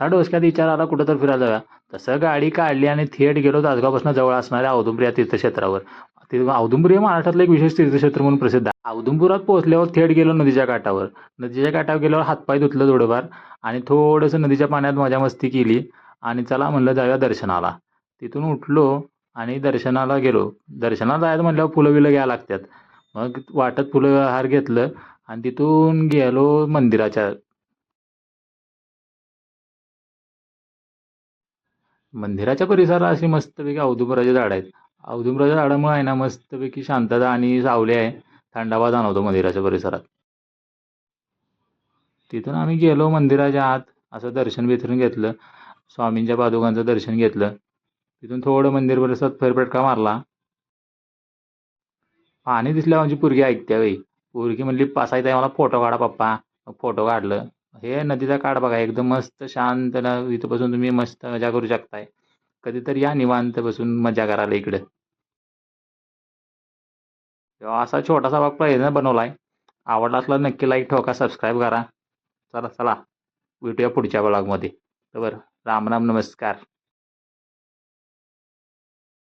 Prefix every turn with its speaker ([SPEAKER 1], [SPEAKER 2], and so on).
[SPEAKER 1] हा डोसक्यात विचार आला कुठं तर फिरायला जाऊया. तसं गाडी काढली आणि थेट गेलो तासगावपासून जवळ असणाऱ्या औदुंबरी या तीर्थक्षेत्रावर. ते औदुंबर हे महाराष्ट्रातलं एक विशेष तीर्थक्षेत्र म्हणून प्रसिद्ध आहे. औदुंबुरात पोहोचल्यावर थेट गेलो नदीच्या काठावर. नदीच्या काठावर गेल्यावर हातपाय धुतलं थोडंफार आणि थोडंसं नदीच्या पाण्यात मजा मस्ती केली आणि चला म्हणलं जाऊया दर्शनाला. तिथून उठलो आणि दर्शनाला गेलो. दर्शनाला जायचं म्हटल्यावर फुलं बिलं घ्यायला लागतात. मग वाटत फुलं हार घेतलं आणि तिथून गेलो मंदिराच्या मंदिराच्या परिसरात अशी मस्तपैकी औदुंबराचे झाडं आहेत. औदुंबराच्या झाडामुळे आहे ना मस्तपैकी शांतता आणि सावली आहे. थंडावा जाणवतो मंदिराच्या परिसरात. तिथून आम्ही गेलो मंदिराच्या आत असं दर्शन बिथरून घेतलं. स्वामींच्या पादुकांचं दर्शन घेतलं. तिथून थोडं मंदिर परिसरात फेरफटका मारला. पाणी दिसल्यावर आमची पोरगी ऐकत्या बाई. पोरगी म्हणली पासायचं आहे मला फोटो काढा पप्पा. फोटो काढलं. हे नदीचा काठ बघा एकदम मस्त शांत इथं बसून तुम्ही मस्त मजा करू शकताय. कधीतरी या निवांत बसून मजा करायला इकडं. असा छोटासा भाग प्रयत्न बनवला आहे आवडला असला नक्की लाईक ठोका सबस्क्राईब करा. चला चला. भेटूया पुढच्या ब्लॉगमध्ये तर राम राम नमस्कार.